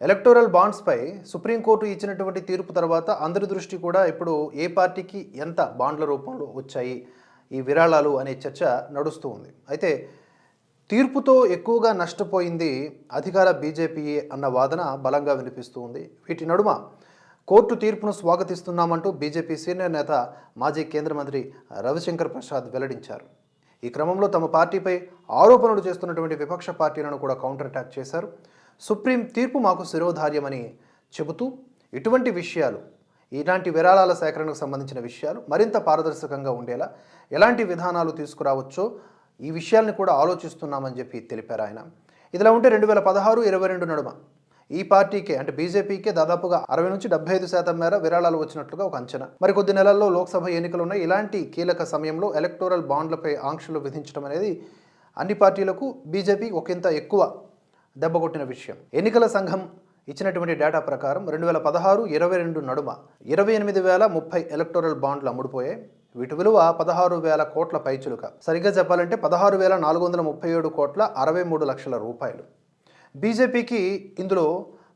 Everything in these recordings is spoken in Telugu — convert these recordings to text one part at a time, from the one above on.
ఎలక్టోరల్ బాండ్స్పై సుప్రీంకోర్టు ఇచ్చినటువంటి తీర్పు తర్వాత అందరి దృష్టి కూడా ఇప్పుడు ఏ పార్టీకి ఎంత బాండ్ల రూపంలో వచ్చాయి ఈ విరాళాలు అనే చర్చ నడుస్తూ ఉంది. అయితే తీర్పుతో ఎక్కువగా నష్టపోయింది అధికార బీజేపీ అన్న వాదన బలంగా వినిపిస్తూ ఉంది. వీటి నడుమ కోర్టు తీర్పును స్వాగతిస్తున్నామంటూ బీజేపీ సీనియర్ నేత మాజీ కేంద్ర మంత్రి రవిశంకర్ ప్రసాద్ వెల్లడించారు. ఈ క్రమంలో తమ పార్టీపై ఆరోపణలు చేస్తున్నటువంటి విపక్ష పార్టీలను కూడా కౌంటర్ అటాక్ చేశారు. సుప్రీం తీర్పు మాకు శిరోధార్యమని చెబుతూ ఇటువంటి విషయాలు ఇలాంటి విరాళాల సేకరణకు సంబంధించిన విషయాలు మరింత పారదర్శకంగా ఉండేలా ఎలాంటి విధానాలు తీసుకురావచ్చో ఈ విషయాల్ని కూడా ఆలోచిస్తున్నామని చెప్పి తెలిపారు ఆయన. ఇదిలా ఉంటే రెండు వేల పదహారు ఇరవై రెండు నడుమ ఈ పార్టీకే అంటే బీజేపీకే దాదాపుగా అరవై నుంచి డెబ్బై ఐదు శాతం మేర విరాళాలు వచ్చినట్లుగా ఒక అంచనా. మరి కొద్ది నెలల్లో లోక్సభ ఎన్నికలు ఉన్నాయి ఇలాంటి కీలక సమయంలో ఎలక్టోరల్ బాండ్లపై ఆంక్షలు విధించడం అనేది అన్ని పార్టీలకు బీజేపీ ఒకంత ఎక్కువ దెబ్బ కొట్టిన విషయం. ఎన్నికల సంఘం ఇచ్చినటువంటి డేటా ప్రకారం రెండు వేల పదహారు ఇరవై రెండు నడుమ ఇరవై ఎనిమిది వేల ముప్పై ఎలక్టోరల్ బాండ్లు అమ్ముడుపోయాయి వీటి విలువ పదహారు వేల కోట్ల పైచులుక సరిగ్గా చెప్పాలంటే పదహారు వేల నాలుగు వందల ముప్పై ఏడు కోట్ల అరవై మూడు లక్షల రూపాయలు. బీజేపీకి ఇందులో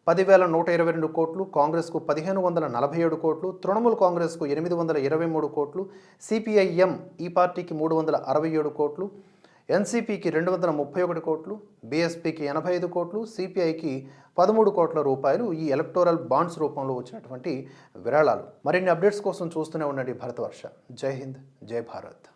పదివేల నూట ఇరవై రెండు కోట్లు కాంగ్రెస్కు పదిహేను వందల నలభై ఏడు కోట్లు తృణమూల్ కాంగ్రెస్కు ఎనిమిది వందల ఇరవై మూడు కోట్లు సిపిఐఎం ఈ పార్టీకి మూడు వందల అరవై ఏడు కోట్లు ఎన్సీపీకి రెండు వందల ముప్పై ఒకటి కోట్లు బీఎస్పీకి ఎనభై ఐదు కోట్లు సిపిఐకి పదమూడు కోట్ల రూపాయలు ఈ ఎలక్టోరల్ బాండ్స్ రూపంలో వచ్చినటువంటి విరాళాలు. మరిన్ని అప్డేట్స్ కోసం చూస్తూనే ఉండండి భరతవర్ష. జై హింద్ జై భారత్.